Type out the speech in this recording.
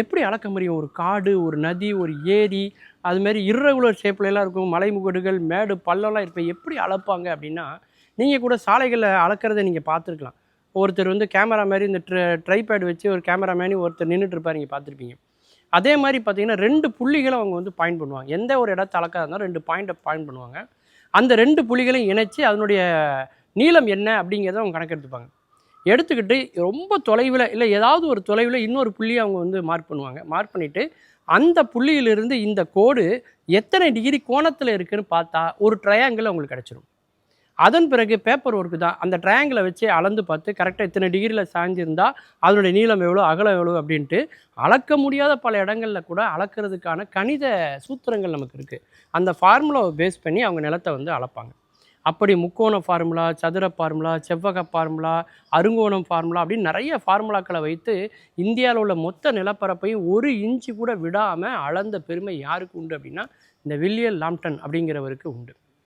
எப்படி அளக்க முடியும்? ஒரு காடு ஒரு நதி ஒரு ஏரி அதுமாரி irregular ஷேப்லலாம் இருக்கும். மலைமுகடுகள் மேடு பள்ளம்லாம் இருப்பேன். எப்படி அளப்பாங்க அப்படின்னா நீங்கள் கூட சாலைகளில் அளக்கிறத நீங்கள் பார்த்துருக்கலாம். ஒருத்தர் வந்து கேமரா மாதிரி இந்த ட்ரை ட்ரைபேட் வச்சு ஒரு கேமரா மேனி ஒருத்தர் நின்றுட்டு இருப்பார் நீங்கள் பார்த்துருப்பீங்க. அதே மாதிரி பார்த்தீங்கன்னா ரெண்டு புள்ளிகளை அவங்க வந்து பாயிண்ட் பண்ணுவாங்க. எந்த ஒரு இடத்த அளக்காக இருந்தாலும் ரெண்டு பாயிண்ட்டை பாயிண்ட் பண்ணுவாங்க. அந்த ரெண்டு புள்ளிகளையும் இணைச்சி அதனுடைய நீளம் என்ன அப்படிங்கிறத அவங்க கணக்கெடுத்துப்பாங்க. எடுத்துக்கிட்டு ரொம்ப தொலைவில் இல்லை ஏதாவது ஒரு தொலைவில் இன்னொரு புள்ளியை அவங்க வந்து மார்க் பண்ணுவாங்க. மார்க் பண்ணிவிட்டு அந்த புள்ளியிலிருந்து இந்த கோடு எத்தனை டிகிரி கோணத்தில் இருக்குதுன்னு பார்த்தா ஒரு ட்ரையாங்கிள் அவங்களுக்கு கிடச்சிரும். அதன் பிறகு பேப்பர் ஒர்க்கு தான். அந்த ட்ரையாங்கிளை வச்சு அளந்து பார்த்து கரெக்டாக இத்தனை டிகிரியில் சாஞ்சிருந்தா அதனுடைய நீளம் எவ்வளோ அகலம் எவ்வளோ அப்படின்ட்டு அளக்க முடியாத பல இடங்களில் கூட அளக்கிறதுக்கான கணித சூத்திரங்கள் நமக்கு இருக்குது அந்த ஃபார்முலாவை பேஸ் பண்ணி அவங்க நிலத்தை வந்து அளப்பாங்க. அப்படி முக்கோண ஃபார்முலா சதுர ஃபார்முலா செவ்வக ஃபார்முலா அருங்கோணம் ஃபார்முலா அப்படின்னு நிறைய ஃபார்முலாக்களை வைத்து இந்தியாவில் உள்ள மொத்த நிலப்பரப்பையும் ஒரு இன்ச்சு கூட விடாமல் அளந்த பெருமை யாருக்கு உண்டு அப்படின்னா இந்த வில்லியல் லாம்டன் அப்படிங்கிறவருக்கு உண்டு.